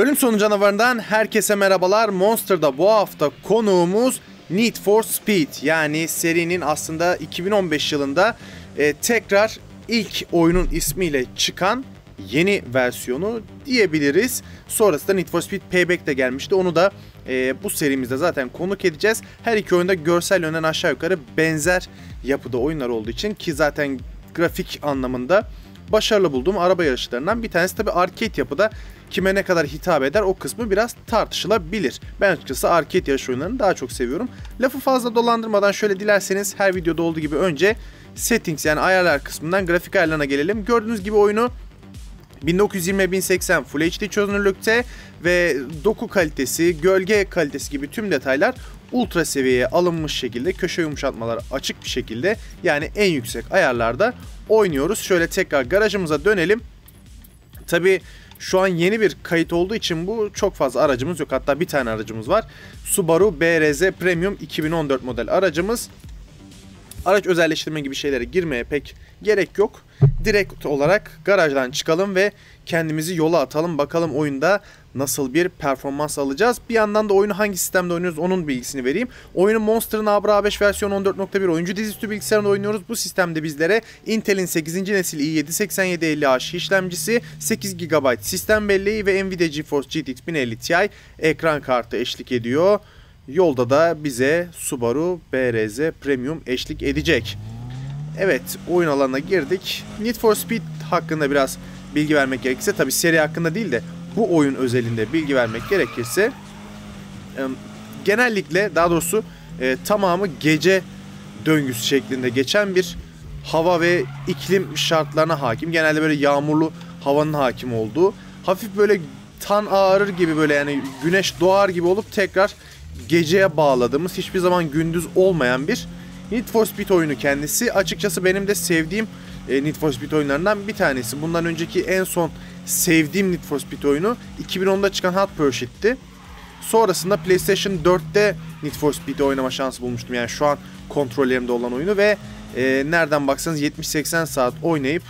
Bölüm sonu canavarından herkese merhabalar. Monster'da bu hafta konuğumuz Need for Speed. Yani serinin aslında 2015 yılında e, tekrar ilk oyunun ismiyle çıkan yeni versiyonu diyebiliriz. Sonrasında Need for Speed Payback de gelmişti. Onu da e, bu serimizde zaten konuk edeceğiz. Her iki oyunda görsel yönden aşağı yukarı benzer yapıda oyunlar olduğu için ki zaten grafik anlamında başarılı bulduğum araba yarışlarından bir tanesi. Tabi arcade yapıda kime ne kadar hitap eder o kısmı biraz tartışılabilir. Ben açıkçası arcade yarış oyunlarını daha çok seviyorum. Lafı fazla dolandırmadan şöyle dilerseniz her videoda olduğu gibi önce settings yani ayarlar kısmından grafik ayarlarına gelelim. Gördüğünüz gibi oyunu 1920-1080 Full HD çözünürlükte ve doku kalitesi, gölge kalitesi gibi tüm detaylar ultra seviyeye alınmış şekilde köşe yumuşatmalar açık bir şekilde yani en yüksek ayarlarda oynuyoruz. Şöyle tekrar garajımıza dönelim. Tabi şu an yeni bir kayıt olduğu için bu çok fazla aracımız yok. Hatta bir tane aracımız var. Subaru BRZ Premium 2014 model aracımız. Araç özelleştirme gibi şeylere girmeye pek gerek yok. Direkt olarak garajdan çıkalım ve kendimizi yola atalım. Bakalım oyunda nasıl bir performans alacağız. Bir yandan da oyunu hangi sistemde oynuyoruz onun bilgisini vereyim. Oyunu Monster'ın Abra A5 versiyon 14.1 oyuncu dizüstü bilgisayarında oynuyoruz. Bu sistemde bizlere Intel'in 8. nesil i7-8750H işlemcisi, 8 GB sistem belleği ve Nvidia GeForce GTX 1050 Ti ekran kartı eşlik ediyor. Yolda da bize Subaru BRZ Premium eşlik edecek. Evet oyun alanına girdik. Need for Speed hakkında biraz bilgi vermek gerekirse tabi seri hakkında değil de bu oyun özelinde bilgi vermek gerekirse genellikle daha doğrusu e, tamamı gece döngüsü şeklinde geçen bir hava ve iklim şartlarına hakim. Genelde böyle yağmurlu havanın hakim olduğu. Hafif böyle tan ağarır gibi böyle yani güneş doğar gibi olup tekrar geceye bağladığımız hiçbir zaman gündüz olmayan bir Need for Speed oyunu kendisi. Açıkçası benim de sevdiğim e, Need for Speed oyunlarından bir tanesi. Bundan önceki en son sevdiğim Need for Speed oyunu 2010'da çıkan Hot Pursuit'ti. Sonrasında PlayStation 4'te Need for Speed'i oynama şansı bulmuştum. Yani şu an kontrollerimde olan oyunu ve e, nereden baksanız 70-80 saat oynayıp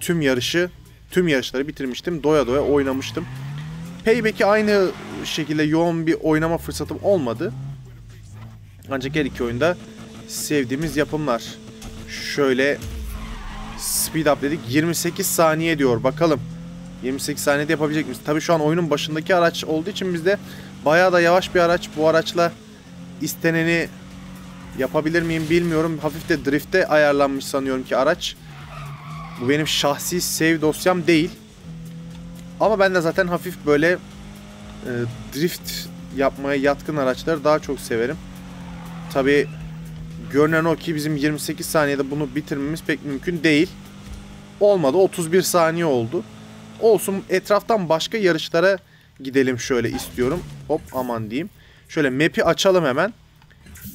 tüm yarışı, tüm yarışları bitirmiştim. Doya doya oynamıştım. Payback'i aynı şekilde yoğun bir oynama fırsatım olmadı. Ancak her iki oyunda sevdiğimiz yapımlar. Şöyle speed up dedik. 28 saniye diyor. Bakalım. 28 saniyede yapabilecek miyiz? Tabii şu an oyunun başındaki araç olduğu için bizde bayağı da yavaş bir araç. Bu araçla isteneni yapabilir miyim bilmiyorum. Hafif de drift'te ayarlanmış sanıyorum ki araç. Bu benim şahsi save dosyam değil. Ama ben de zaten hafif böyle e, drift yapmaya yatkın araçları daha çok severim. Tabi görünen o ki bizim 28 saniyede bunu bitirmemiz pek mümkün değil. Olmadı 31 saniye oldu. Olsun etraftan başka yarışlara gidelim şöyle istiyorum. Hop aman diyeyim. Şöyle map'i açalım hemen.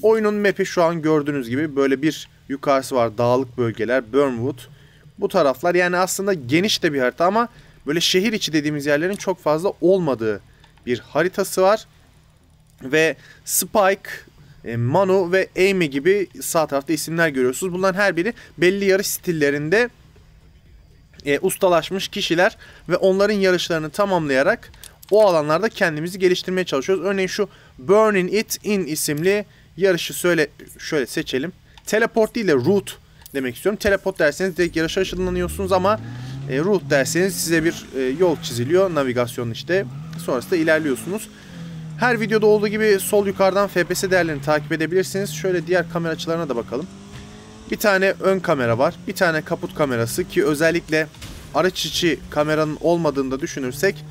Oyunun map'i şu an gördüğünüz gibi böyle bir yukarısı var. Dağlık bölgeler, Burnwood. Bu taraflar yani aslında geniş de bir harita ama böyle şehir içi dediğimiz yerlerin çok fazla olmadığı bir haritası var. Ve Spike, e, Manu ve Amy gibi sağ tarafta isimler görüyorsunuz. Bunların her biri belli yarış stillerinde e, ustalaşmış kişiler ve onların yarışlarını tamamlayarak o alanlarda kendimizi geliştirmeye çalışıyoruz. Örneğin şu Burning It In isimli yarışı söyle şöyle seçelim. Teleport değil de route demek istiyorum. Teleport derseniz direkt yarışa ışınlanıyorsunuz ama e, route derseniz size bir e, yol çiziliyor. Navigasyon işte. Sonrasında ilerliyorsunuz. Her videoda olduğu gibi sol yukarıdan FPS değerlerini takip edebilirsiniz. Şöyle diğer kamera açılarına da bakalım. Bir tane ön kamera var. Bir tane kaput kamerası ki özellikle araç içi kameranın olmadığını da düşünürsek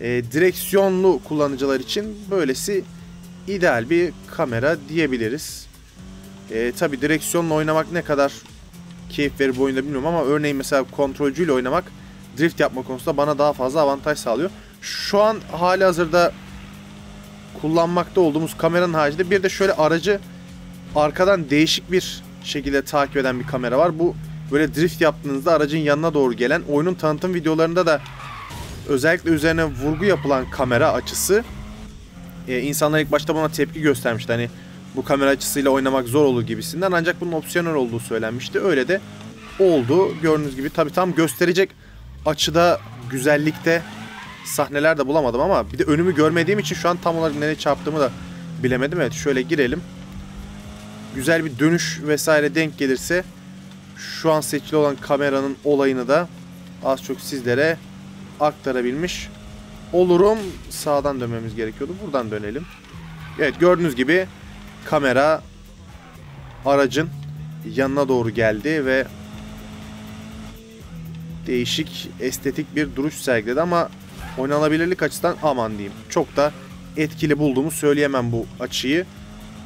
e, direksiyonlu kullanıcılar için böylesi ideal bir kamera diyebiliriz. E, Tabi direksiyonla oynamak ne kadar keyif verir bu oyunda bilmiyorum ama örneğin mesela kontrolcüyle oynamak drift yapma konusunda bana daha fazla avantaj sağlıyor. Şu an hali hazırda kullanmakta olduğumuz kameranın haricinde bir de şöyle aracı arkadan değişik bir şekilde takip eden bir kamera var. Bu böyle drift yaptığınızda aracın yanına doğru gelen oyunun tanıtım videolarında da özellikle üzerine vurgu yapılan kamera açısı e, insanlar ilk başta buna tepki göstermişti. Hani bu kamera açısıyla oynamak zor olur gibisinden ancak bunun opsiyonel olduğu söylenmişti. Öyle de oldu. Gördüğünüz gibi tabi tam gösterecek açıda, güzellikte sahneler de bulamadım ama bir de önümü görmediğim için şu an tam olarak nereye çarptığımı da bilemedim. Evet şöyle girelim. Güzel bir dönüş vesaire denk gelirse şu an seçili olan kameranın olayını da az çok sizlere aktarabilmiş olurum. Sağdan dönmemiz gerekiyordu. Buradan dönelim. Evet gördüğünüz gibi kamera aracın yanına doğru geldi ve değişik estetik bir duruş sergiledi ama oynanabilirlik açısından aman diyeyim. Çok da etkili bulduğumu söyleyemem bu açıyı.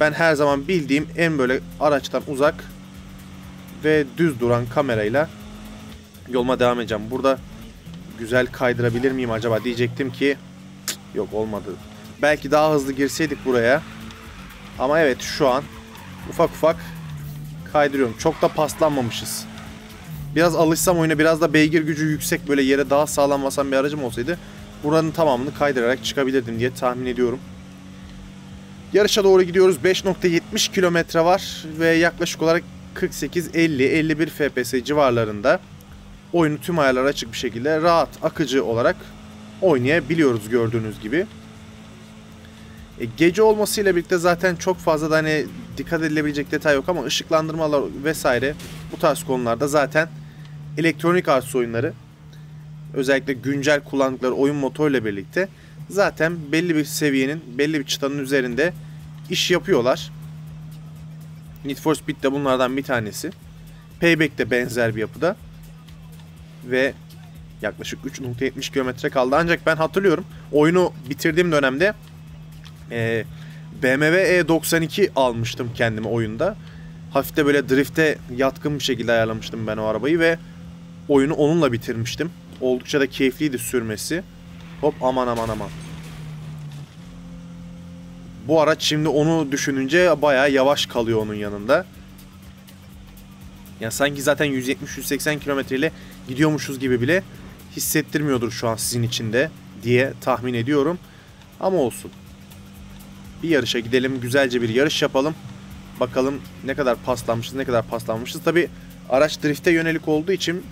Ben her zaman bildiğim en böyle araçtan uzak ve düz duran kamerayla yoluma devam edeceğim. Burada güzel kaydırabilir miyim acaba diyecektim ki yok olmadı. Belki daha hızlı girseydik buraya. Ama evet şu an ufak ufak kaydırıyorum. Çok da paslanmamışız. Biraz alışsam oyuna biraz da beygir gücü yüksek böyle yere daha sağlam basan bir aracım olsaydı buranın tamamını kaydırarak çıkabilirdim diye tahmin ediyorum. Yarışa doğru gidiyoruz. 5.70 kilometre var ve yaklaşık olarak 48-50-51 FPS civarlarında oyunu tüm ayarlar açık bir şekilde rahat, akıcı olarak oynayabiliyoruz gördüğünüz gibi. E, gece olmasıyla birlikte zaten çok fazla da hani dikkat edilebilecek detay yok ama ışıklandırmalar vesaire bu tarz konularda zaten elektronik arts oyunları özellikle güncel kullandıkları oyun motoruyla birlikte zaten belli bir seviyenin, belli bir çıtanın üzerinde iş yapıyorlar. Need for Speed de bunlardan bir tanesi. Payback de benzer bir yapıda. Ve yaklaşık 3.70 kilometre kaldı. Ancak ben hatırlıyorum oyunu bitirdiğim dönemde e, BMW E92 almıştım kendime oyunda. Hafif de böyle drifte yatkın bir şekilde ayarlamıştım ben o arabayı ve oyunu onunla bitirmiştim. Oldukça da keyifliydi sürmesi. Hop aman aman aman. Bu araç şimdi onu düşününce bayağı yavaş kalıyor onun yanında. Yani sanki zaten 170-180 km ile gidiyormuşuz gibi bile hissettirmiyordur şu an sizin için de diye tahmin ediyorum. Ama olsun. Bir yarışa gidelim, güzelce bir yarış yapalım. Bakalım ne kadar paslanmışız, ne kadar paslanmışız. Tabi araç drifte yönelik olduğu için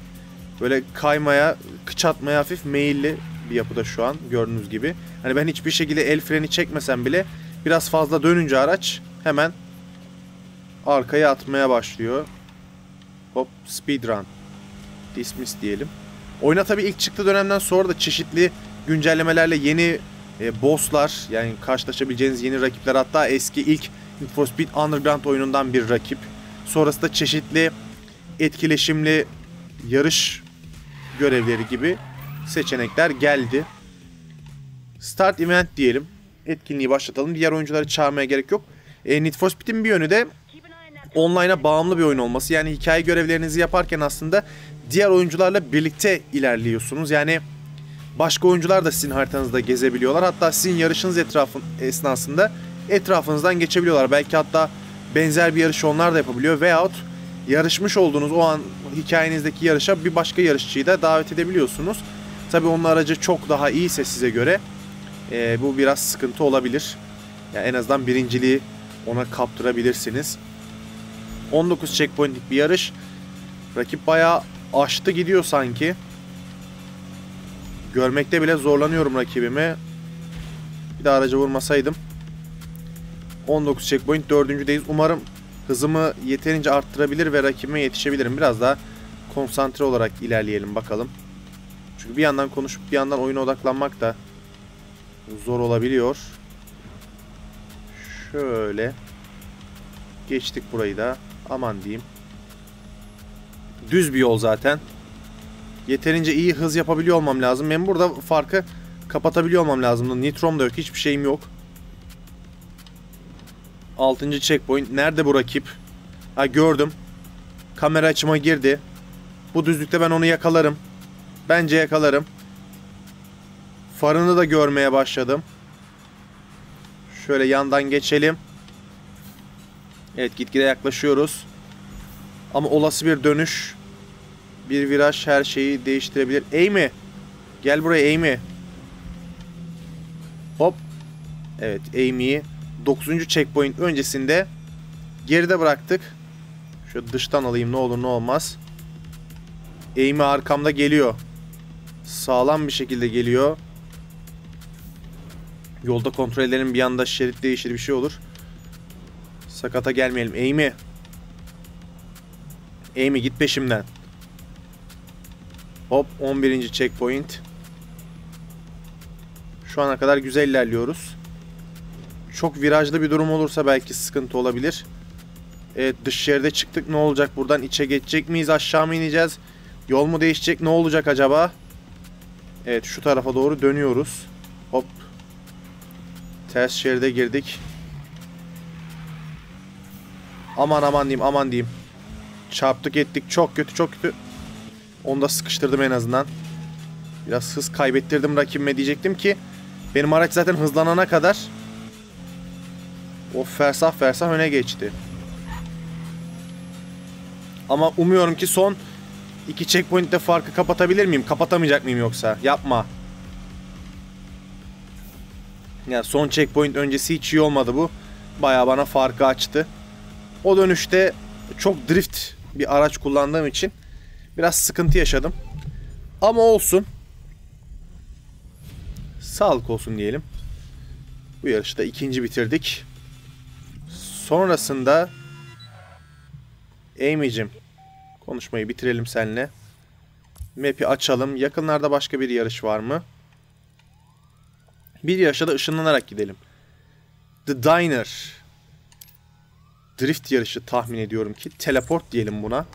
böyle kaymaya, kıç atmaya hafif meyilli bir yapıda şu an gördüğünüz gibi. Hani ben hiçbir şekilde el freni çekmesem bile biraz fazla dönünce araç hemen arkaya atmaya başlıyor. Hop speedrun. Dismiss diyelim. Oyuna tabi ilk çıktığı dönemden sonra da çeşitli güncellemelerle yeni e, bosslar yani karşılaşabileceğiniz yeni rakipler hatta eski ilk Need for Speed Underground oyunundan bir rakip. Sonrasında çeşitli etkileşimli yarış görevleri gibi seçenekler geldi. Start event diyelim. Etkinliği başlatalım. Diğer oyuncuları çağırmaya gerek yok. E, Need for Speed'in bir yönü de online'a bağımlı bir oyun olması. Yani hikaye görevlerinizi yaparken aslında diğer oyuncularla birlikte ilerliyorsunuz. Yani başka oyuncular da sizin haritanızda gezebiliyorlar. Hatta sizin yarışınız etrafın esnasında etrafınızdan geçebiliyorlar. Belki hatta benzer bir yarış onlar da yapabiliyor. Veyahut yarışmış olduğunuz o an hikayenizdeki yarışa bir başka yarışçıyı da davet edebiliyorsunuz. Tabi onun aracı çok daha iyiyse size göre e, bu biraz sıkıntı olabilir. Yani en azından birinciliği ona kaptırabilirsiniz. 19 checkpointlik bir yarış. Rakip bayağı aştı gidiyor sanki. Görmekte bile zorlanıyorum rakibimi. Bir de araca vurmasaydım. 19 checkpoint dördüncüdeyiz. Umarım hızımı yeterince arttırabilir ve rakibime yetişebilirim. Biraz daha konsantre olarak ilerleyelim bakalım. Çünkü bir yandan konuşup bir yandan oyuna odaklanmak da zor olabiliyor. Şöyle. Geçtik burayı da. Aman diyeyim. Düz bir yol zaten. Yeterince iyi hız yapabiliyor olmam lazım. Ben burada farkı kapatabiliyor olmam lazım. Nitrom da yok. Hiçbir şeyim yok. 6. checkpoint. Nerede bu rakip? Ha gördüm. Kamera açıma girdi. Bu düzlükte ben onu yakalarım. Bence yakalarım. Farını da görmeye başladım. Şöyle yandan geçelim. Evet gitgide yaklaşıyoruz. Ama olası bir dönüş, bir viraj her şeyi değiştirebilir. Amy, gel buraya Amy. Hop. Evet Amy'yi 9. checkpoint öncesinde geride bıraktık. Şöyle dıştan alayım ne olur ne olmaz. Amy arkamda geliyor. Sağlam bir şekilde geliyor. Yolda kontrol bir anda şerit değişir bir şey olur. Sakata gelmeyelim. Amy. Amy git peşimden. Hop 11. checkpoint. Şu ana kadar güzel ilerliyoruz. Çok virajlı bir durum olursa belki sıkıntı olabilir. Evet dış şeride çıktık. Ne olacak buradan? içe geçecek miyiz? Aşağı mı ineceğiz? Yol mu değişecek? Ne olacak acaba? Evet şu tarafa doğru dönüyoruz. Hop. Ters şeride girdik. Aman aman diyeyim aman diyeyim. Çarptık ettik. Çok kötü çok kötü. Onu da sıkıştırdım en azından. Biraz hız kaybettirdim rakibime diyecektim ki benim araç zaten hızlanana kadar o fersah fersah öne geçti. Ama umuyorum ki son iki checkpoint'te farkı kapatabilir miyim? Kapatamayacak mıyım yoksa? Yapma. Yani son checkpoint öncesi hiç iyi olmadı bu. Baya bana farkı açtı. O dönüşte çok drift bir araç kullandığım için biraz sıkıntı yaşadım. Ama olsun. Sağlık olsun diyelim. Bu yarışta ikinci bitirdik. Sonrasında Amy'cim konuşmayı bitirelim seninle. Map'i açalım. Yakınlarda başka bir yarış var mı? Bir yarışa da ışınlanarak gidelim. The Diner. Drift yarışı tahmin ediyorum ki. Teleport diyelim buna.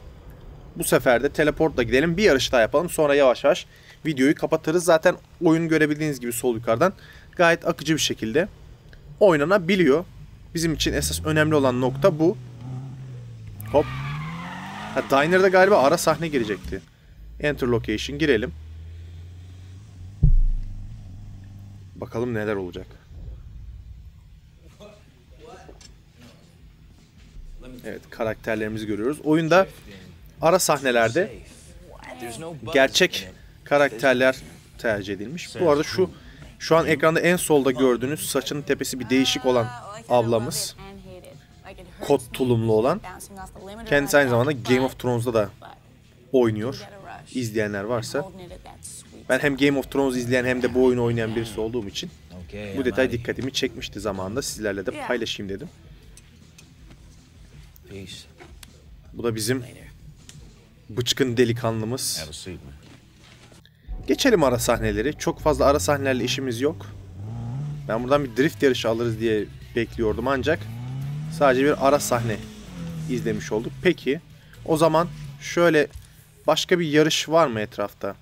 Bu sefer de teleportla gidelim. Bir yarış daha yapalım. Sonra yavaş yavaş videoyu kapatırız. Zaten oyun görebildiğiniz gibi sol yukarıdan gayet akıcı bir şekilde oynanabiliyor. Bizim için esas önemli olan nokta bu. Hop. Ha, Diner'da galiba ara sahne girecekti. Enter location girelim. Bakalım neler olacak. Evet karakterlerimizi görüyoruz. Oyunda ara sahnelerde gerçek karakterler tercih edilmiş. Bu arada şu şu an ekranda en solda gördüğünüz saçının tepesi bir değişik olan ablamız. Kot tulumlu olan. Kendisi aynı zamanda Game of Thrones'da da oynuyor. İzleyenler varsa. Ben hem Game of Thrones izleyen hem de bu oyunu oynayan birisi olduğum için bu detay dikkatimi çekmişti zamanında. Sizlerle de paylaşayım dedim. Bu da bizim bıçkın delikanlımız. Geçelim ara sahneleri. Çok fazla ara sahnelerle işimiz yok. Ben buradan bir drift yarışı alırız diye bekliyordum ancak sadece bir ara sahne izlemiş olduk. Peki o zaman şöyle başka bir yarış var mı etrafta?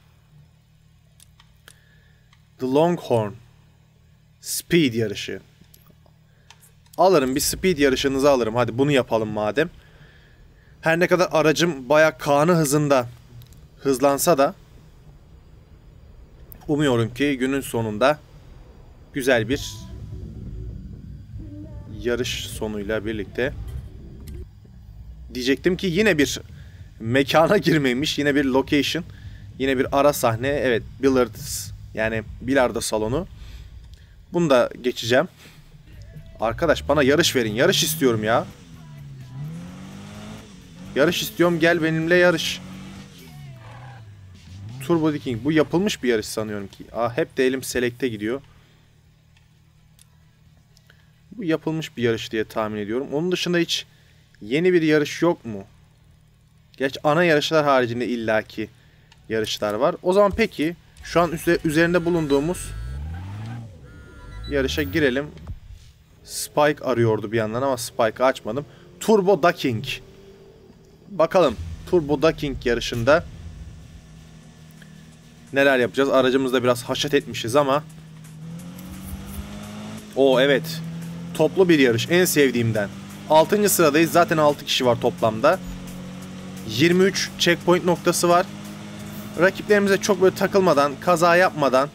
The Longhorn Speed yarışı. Alırım bir speed yarışınızı alırım. Hadi bunu yapalım madem. Her ne kadar aracım baya kanı hızında hızlansa da umuyorum ki günün sonunda güzel bir yarış sonuyla birlikte diyecektim ki yine bir mekana girmemiş. Yine bir location. Yine bir ara sahne. Evet billards yani bilardo salonu. Bunu da geçeceğim. Arkadaş bana yarış verin. Yarış istiyorum ya. Yarış istiyorum gel benimle yarış. Turbo King. Bu yapılmış bir yarış sanıyorum ki. Aa, hep de elim Select'e gidiyor. Bu yapılmış bir yarış diye tahmin ediyorum. Onun dışında hiç yeni bir yarış yok mu? Geç ana yarışlar haricinde illaki yarışlar var. O zaman peki şu an üzerinde bulunduğumuz yarışa girelim. Spike arıyordu bir yandan ama Spike'ı açmadım. Turbo Ducking. Bakalım Turbo Ducking yarışında neler yapacağız? Aracımızda biraz haşet etmişiz ama O evet. Toplu bir yarış. En sevdiğimden. 6. sıradayız. Zaten 6 kişi var toplamda. 23 checkpoint noktası var. Rakiplerimize çok böyle takılmadan, kaza yapmadan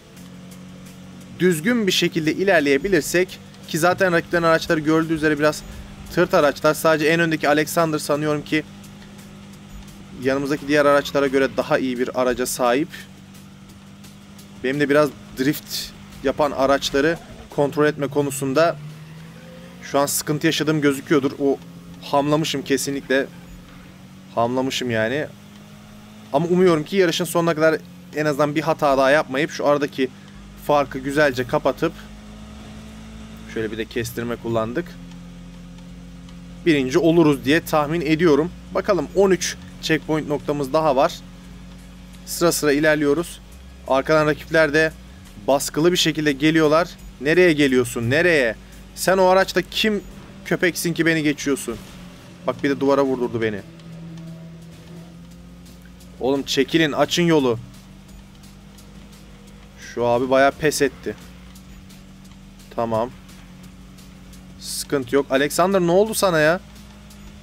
düzgün bir şekilde ilerleyebilirsek ki zaten rakiplerin araçları gördüğü üzere biraz tırt araçlar. Sadece en öndeki Alexander sanıyorum ki yanımızdaki diğer araçlara göre daha iyi bir araca sahip. Benim de biraz drift yapan araçları kontrol etme konusunda şu an sıkıntı yaşadığım gözüküyordur. O hamlamışım kesinlikle. Hamlamışım yani. Ama umuyorum ki yarışın sonuna kadar en azından bir hata daha yapmayıp şu aradaki farkı güzelce kapatıp Şöyle bir de kestirme kullandık. Birinci oluruz diye tahmin ediyorum. Bakalım 13 checkpoint noktamız daha var. Sıra sıra ilerliyoruz. Arkadan rakipler de baskılı bir şekilde geliyorlar. Nereye geliyorsun? Nereye? Sen o araçta kim köpeksin ki beni geçiyorsun? Bak bir de duvara vurdurdu beni. Oğlum çekilin açın yolu. Şu abi bayağı pes etti. Tamam. Sıkıntı yok. Alexander ne oldu sana ya?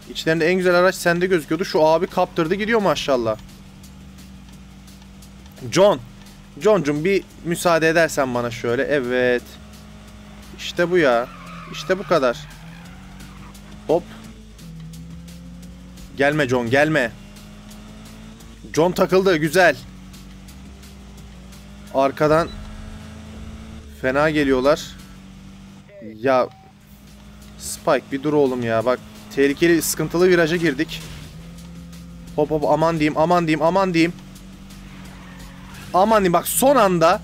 İçlerinde en güzel araç sende gözüküyordu. Şu abi kaptırdı gidiyor maşallah. John. John'cum bir müsaade edersen bana şöyle. Evet. İşte bu ya. İşte bu kadar. Hop. Gelme John gelme. John takıldı güzel. Arkadan fena geliyorlar. Ya Spike bir dur oğlum ya bak tehlikeli sıkıntılı viraja girdik. Hop hop aman diyeyim aman diyeyim aman diyeyim. Aman diyeyim bak son anda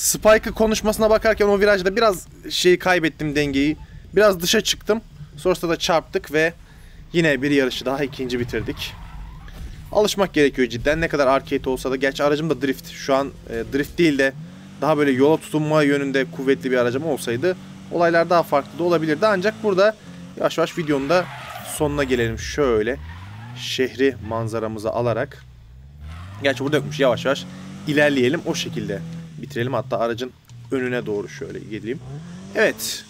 Spike'ı konuşmasına bakarken o virajda biraz şeyi kaybettim dengeyi. Biraz dışa çıktım. Sonrasında da çarptık ve yine bir yarışı daha ikinci bitirdik. Alışmak gerekiyor cidden. Ne kadar arcade olsa da. Gerçi aracım da drift. Şu an e, drift değil de daha böyle yola tutunma yönünde kuvvetli bir aracım olsaydı olaylar daha farklı da olabilirdi. Ancak burada yavaş yavaş videonun da sonuna gelelim. Şöyle şehri manzaramızı alarak. Gerçi burada yokmuş. Yavaş yavaş ilerleyelim. O şekilde bitirelim. Hatta aracın önüne doğru şöyle geleyim. Evet.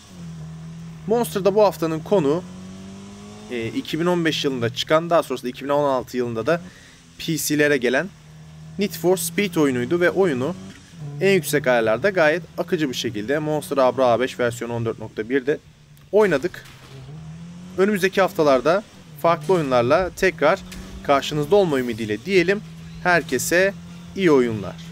Monster'da bu haftanın konu e, 2015 yılında çıkan daha sonrasında 2016 yılında da PC'lere gelen Need for Speed oyunuydu ve oyunu en yüksek ayarlarda gayet akıcı bir şekilde Monster Abra A5 versiyon 14.1'de oynadık. Önümüzdeki haftalarda farklı oyunlarla tekrar karşınızda olma ümidiyle diyelim. Herkese iyi oyunlar.